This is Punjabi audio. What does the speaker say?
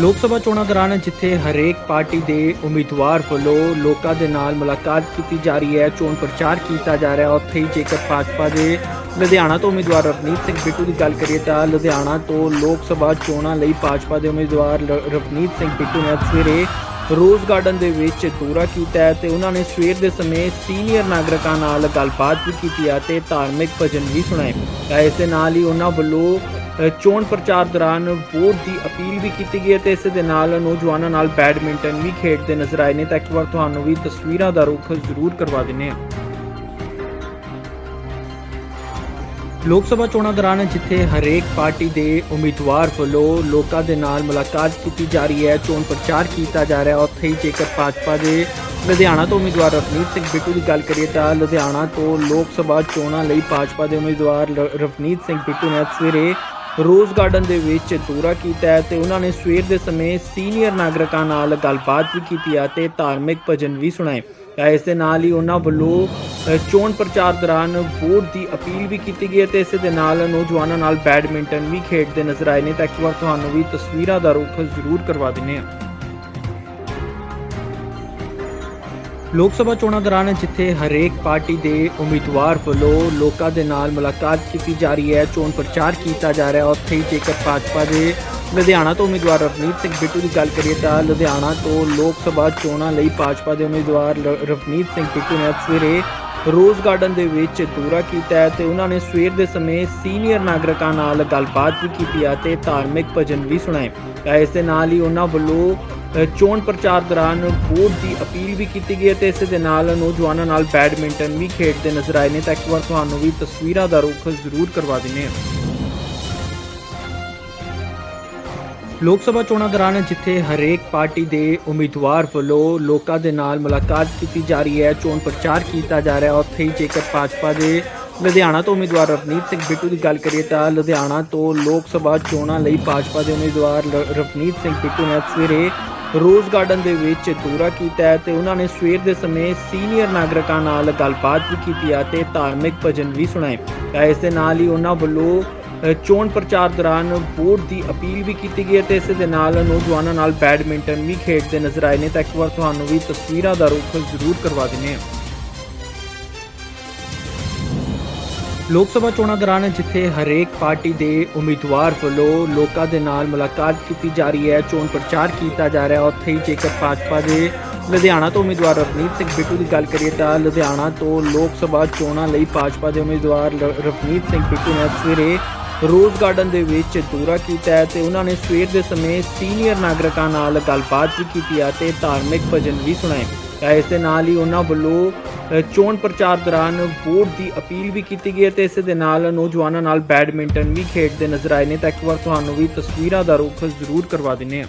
ਲੋਕ ਸਭਾ ਚੋਣਾਂ ਦੌਰਾਨ ਜਿੱਥੇ ਹਰੇਕ ਪਾਰਟੀ ਦੇ ਉਮੀਦਵਾਰ ਵੱਲੋਂ ਲੋਕਾਂ ਦੇ ਨਾਲ ਮੁਲਾਕਾਤ ਕੀਤੀ ਜਾ ਰਹੀ ਹੈ, ਚੋਣ ਪ੍ਰਚਾਰ ਕੀਤਾ ਜਾ ਰਿਹਾ ਉੱਥੇ ਹੀ ਜੇਕਰ ਭਾਜਪਾ ਦੇ ਲੁਧਿਆਣਾ ਤੋਂ ਉਮੀਦਵਾਰ ਰਵਨੀਤ ਸਿੰਘ ਬਿੱਟੂ ਦੀ ਗੱਲ ਕਰੀਏ ਤਾਂ ਲੁਧਿਆਣਾ ਤੋਂ ਲੋਕ ਸਭਾ ਚੋਣਾਂ ਲਈ ਭਾਜਪਾ ਦੇ ਉਮੀਦਵਾਰ ਰਵਨੀਤ ਸਿੰਘ ਬਿੱਟੂ ਨੇ ਸਵੇਰੇ ਰੋਜ਼ ਗਾਰਡਨ ਦੇ ਵਿੱਚ ਦੌਰਾ ਕੀਤਾ ਹੈ ਤੇ ਉਹਨਾਂ ਨੇ ਸਵੇਰ ਦੇ ਸਮੇਂ ਸੀਨੀਅਰ ਨਾਗਰਿਕਾਂ ਨਾਲ ਗੱਲਬਾਤ ਵੀ ਕੀਤੀ ਹੈ ਤੇ ਧਾਰਮਿਕ ਭਜਨ ਵੀ ਸੁਣਾਏ। ਤਾਂ ਇਸ ਦੇ ਨਾਲ ਹੀ ਉਹਨਾਂ ਵੱਲੋਂ ਚੋਣ ਪ੍ਰਚਾਰ ਦੌਰਾਨ ਵੋਟ ਦੀ ਅਪੀਲ ਵੀ ਕੀਤੀ ਗਈ ਹੈ ਤੇ ਇਸ ਦੇ ਨਾਲ ਨੌਜਵਾਨਾਂ ਨਾਲ ਬੈਡਮਿੰਟਨ ਵੀ ਖੇਡਦੇ ਨਜ਼ਰ ਆਏ ਨੇ। ਤਾਂ ਇੱਕ ਵਾਰ ਤੁਹਾਨੂੰ ਵੀ ਤਸਵੀਰਾਂ ਦਾ ਰੁਖ ਜ਼ਰੂਰ ਕਰਵਾ ਦਿੰਨੇ ਹਾਂ। ਲੋਕ ਸਭਾ ਚੋਣਾਂ ਦੌਰਾਨ ਜਿੱਥੇ ਹਰੇਕ ਪਾਰਟੀ ਦੇ ਉਮੀਦਵਾਰ ਵੱਲੋਂ ਲੋਕਾਂ ਦੇ ਨਾਲ ਮੁਲਾਕਾਤ ਕੀਤੀ ਜਾ ਰਹੀ ਹੈ, ਚੋਣ ਪ੍ਰਚਾਰ ਕੀਤਾ ਜਾ ਰਿਹਾ ਉੱਥੇ ਹੀ ਜੇਕਰ ਭਾਜਪਾ ਦੇ ਲੁਧਿਆਣਾ ਤੋਂ ਉਮੀਦਵਾਰ ਰਵਨੀਤ ਸਿੰਘ ਬਿੱਟੂ ਦੀ ਗੱਲ ਕਰੀਏ ਤਾਂ ਲੁਧਿਆਣਾ ਤੋਂ ਲੋਕ ਸਭਾ ਚੋਣਾਂ ਲਈ ਭਾਜਪਾ ਦੇ ਉਮੀਦਵਾਰ ਰਵਨੀਤ ਸਿੰਘ ਬਿੱਟੂ ਨੇ ਸਵੇਰੇ ਰੋਜ਼ ਗਾਰਡਨ ਦੇ ਵਿੱਚ ਦੌਰਾ ਕੀਤਾ ਹੈ ਤੇ ਉਹਨਾਂ ਨੇ ਸਵੇਰ ਦੇ ਸਮੇਂ ਸੀਨੀਅਰ ਨਾਗਰਿਕਾਂ ਨਾਲ ਗੱਲਬਾਤ ਵੀ ਕੀਤੀ ਹੈ ਤੇ ਧਾਰਮਿਕ ਭਜਨ ਵੀ ਸੁਣਾਏ। ਇਸ ਦੇ ਨਾਲ ਹੀ ਉਹਨਾਂ ਵੱਲੋਂ ਚੋਣ ਪ੍ਰਚਾਰ ਦੌਰਾਨ ਵੋਟ ਦੀ ਅਪੀਲ ਵੀ ਕੀਤੀ ਗਈ ਹੈ ਤੇ ਇਸ ਦੇ ਨਾਲ ਨੌਜਵਾਨਾਂ ਨਾਲ ਬੈਡਮਿੰਟਨ ਵੀ ਖੇਡਦੇ ਨਜ਼ਰ ਆਏ ਨੇ। ਤਾਂ ਇੱਕ ਵਾਰ ਤੁਹਾਨੂੰ ਵੀ ਤਸਵੀਰਾਂ ਦਾ ਰੁਖ ਜ਼ਰੂਰ ਕਰਵਾ ਦਿੰਨੇ ਹਾਂ। ਲੋਕ ਸਭਾ ਚੋਣਾਂ ਦੌਰਾਨ ਜਿੱਥੇ ਹਰੇਕ ਪਾਰਟੀ ਦੇ ਉਮੀਦਵਾਰ ਵੱਲੋਂ ਲੋਕਾਂ ਦੇ ਨਾਲ ਮੁਲਾਕਾਤ ਕੀਤੀ ਜਾ ਰਹੀ ਹੈ, ਚੋਣ ਪ੍ਰਚਾਰ ਕੀਤਾ ਜਾ ਰਿਹਾ ਹੈ। ਉੱਥੇ ਹੀ ਜੇਕਰ ਭਾਜਪਾ ਦੇ ਲੁਧਿਆਣਾ ਤੋਂ ਉਮੀਦਵਾਰ ਰਵਨੀਤ ਸਿੰਘ ਬਿੱਟੂ ਦੀ ਗੱਲ ਕਰੀਏ ਤਾਂ ਲੁਧਿਆਣਾ ਤੋਂ ਲੋਕ ਸਭਾ ਚੋਣਾਂ ਲਈ ਭਾਜਪਾ ਦੇ ਉਮੀਦਵਾਰ ਲ- ਰਵਨੀਤ ਸਿੰਘ ਬਿੱਟੂ ਨੇ ਸਵੇਰੇ ਰੋਜ਼ ਗਾਰਡਨ ਦੇ ਵਿੱਚ ਦੌਰਾ ਕੀਤਾ ਹੈ ਤੇ ਉਹਨਾਂ ਨੇ ਸਵੇਰ ਦੇ ਸਮੇਂ ਸੀਨੀਅਰ ਨਾਗਰਿਕਾਂ ਨਾਲ ਗੱਲਬਾਤ ਵੀ ਕੀਤੀ ਹੈ ਤੇ ਧਾਰਮਿਕ ਭਜਨ ਵੀ ਸੁਣਾਏ। ਤਾਂ ਇਸ ਦੇ ਨਾਲ ਹੀ ਉਹਨਾਂ ਵੱਲੋਂ ਚੋਣ ਪ੍ਰਚਾਰ ਦੌਰਾਨ ਵੋਟ ਦੀ ਅਪੀਲ ਵੀ ਕੀਤੀ ਗਈ ਹੈ ਤੇ ਇਸ ਦੇ ਨਾਲ ਨੌਜਵਾਨਾਂ ਨਾਲ ਬੈਡਮਿੰਟਨ ਵੀ ਖੇਡਦੇ ਨਜ਼ਰ ਆਏ ਨੇ। ਤਾਂ ਇੱਕ ਵਾਰ ਤੁਹਾਨੂੰ ਵੀ ਤਸਵੀਰਾਂ ਦਾ ਰੁਖ ਜ਼ਰੂਰ ਕਰਵਾ ਦਿੰਨੇ ਹਾਂ। ਲੋਕ ਸਭਾ ਚੋਣਾਂ ਦੌਰਾਨ ਜਿੱਥੇ ਹਰੇਕ ਪਾਰਟੀ ਦੇ ਉਮੀਦਵਾਰ ਵੱਲੋਂ ਲੋਕਾਂ ਦੇ ਨਾਲ ਮੁਲਾਕਾਤ ਕੀਤੀ ਜਾ ਰਹੀ ਹੈ, ਚੋਣ ਪ੍ਰਚਾਰ ਕੀਤਾ ਜਾ ਰਿਹਾ ਉੱਥੇ ਹੀ ਜੇਕਰ ਭਾਜਪਾ ਦੇ ਲੁਧਿਆਣਾ ਤੋਂ ਉਮੀਦਵਾਰ ਰਵਨੀਤ ਸਿੰਘ ਬਿੱਟੂ ਦੀ ਗੱਲ ਕਰੀਏ ਤਾਂ ਲੁਧਿਆਣਾ ਤੋਂ ਲੋਕ ਸਭਾ ਚੋਣਾਂ ਲਈ ਭਾਜਪਾ ਦੇ ਉਮੀਦਵਾਰ ਰਵਨੀਤ ਸਿੰਘ ਬਿੱਟੂ ਨੇ ਸਵੇਰੇ ਰੋਜ਼ ਗਾਰਡਨ ਦੇ ਵਿੱਚ ਦੌਰਾ ਕੀਤਾ ਹੈ ਤੇ ਉਹਨਾਂ ਨੇ ਸਵੇਰ ਦੇ ਸਮੇਂ ਸੀਨੀਅਰ ਨਾਗਰਿਕਾਂ ਨਾਲ ਗੱਲਬਾਤ ਵੀ ਕੀਤੀ ਹੈ ਤੇ ਧਾਰਮਿਕ ਭਜਨ ਵੀ ਸੁਣਾਏ। ਤਾਂ ਇਸ ਦੇ ਨਾਲ ਹੀ ਉਹਨਾਂ ਵੱਲੋਂ ਚੋਣ ਪ੍ਰਚਾਰ ਦੌਰਾਨ ਵੋਟ ਦੀ ਅਪੀਲ ਵੀ ਕੀਤੀ ਗਈ ਹੈ ਤੇ ਇਸ ਦੇ ਨਾਲ ਨੌਜਵਾਨਾਂ ਨਾਲ ਬੈਡਮਿੰਟਨ ਵੀ ਖੇਡਦੇ ਨਜ਼ਰ ਆਏ ਨੇ। ਤਾਂ ਇੱਕ ਵਾਰ ਤੁਹਾਨੂੰ ਵੀ ਤਸਵੀਰਾਂ ਦਾ ਰੁਖ ਜ਼ਰੂਰ ਕਰਵਾ ਦਿੰਨੇ ਹਾਂ। ਲੋਕ ਸਭਾ ਚੋਣਾਂ ਦੌਰਾਨ ਜਿੱਥੇ ਹਰੇਕ ਪਾਰਟੀ ਦੇ ਉਮੀਦਵਾਰ ਵੱਲੋਂ ਲੋਕਾਂ ਦੇ ਨਾਲ ਮੁਲਾਕਾਤ ਕੀਤੀ ਜਾ ਰਹੀ ਹੈ, ਚੋਣ ਪ੍ਰਚਾਰ ਕੀਤਾ ਜਾ ਰਿਹਾ ਹੈ, ਉੱਥੇ ਹੀ ਜੇਕਰ ਭਾਜਪਾ ਦੇ ਲੁਧਿਆਣਾ ਤੋਂ ਉਮੀਦਵਾਰ ਰਵਨੀਤ ਸਿੰਘ ਬਿੱਟੂ ਦੀ ਗੱਲ ਕਰੀਏ ਤਾਂ ਲੁਧਿਆਣਾ ਤੋਂ ਲੋਕ ਸਭਾ ਚੋਣਾਂ ਲਈ ਭਾਜਪਾ ਦੇ ਉਮੀਦਵਾਰ ਲ- ਰਵਨੀਤ ਸਿੰਘ ਬਿੱਟੂ ਨੇ ਸਵੇਰੇ ਰੋਜ਼ ਗਾਰਡਨ ਦੇ ਵਿੱਚ ਦੌਰਾ ਕੀਤਾ ਹੈ ਤੇ ਉਹਨਾਂ ਨੇ ਸਵੇਰ ਦੇ ਸਮੇਂ ਸੀਨੀਅਰ ਨਾਗਰਿਕਾਂ ਨਾਲ ਗੱਲਬਾਤ ਵੀ ਕੀਤੀ ਹੈ ਤੇ ਧਾਰਮਿਕ ਭਜਨ ਵੀ ਸੁਣਾਏ। ਤਾਂ ਇਸ ਦੇ ਨਾਲ ਹੀ ਉਹਨਾਂ ਵੱਲੋਂ ਚੋਣ ਪ੍ਰਚਾਰ ਦੌਰਾਨ ਵੋਟ ਦੀ ਅਪੀਲ ਵੀ ਕੀਤੀ ਗਈ ਹੈ ਤੇ ਇਸ ਦੇ ਨਾਲ ਨੌਜਵਾਨਾਂ ਨਾਲ ਬੈਡਮਿੰਟਨ ਵੀ ਖੇਡਦੇ ਨਜ਼ਰ ਆਏ ਨੇ। ਤਾਂ ਇੱਕ ਵਾਰ ਤੁਹਾਨੂੰ ਵੀ ਤਸਵੀਰਾਂ ਦਾ ਰੁਖ ਜ਼ਰੂਰ ਕਰਵਾ ਦਿੰਨੇ ਹਾਂ।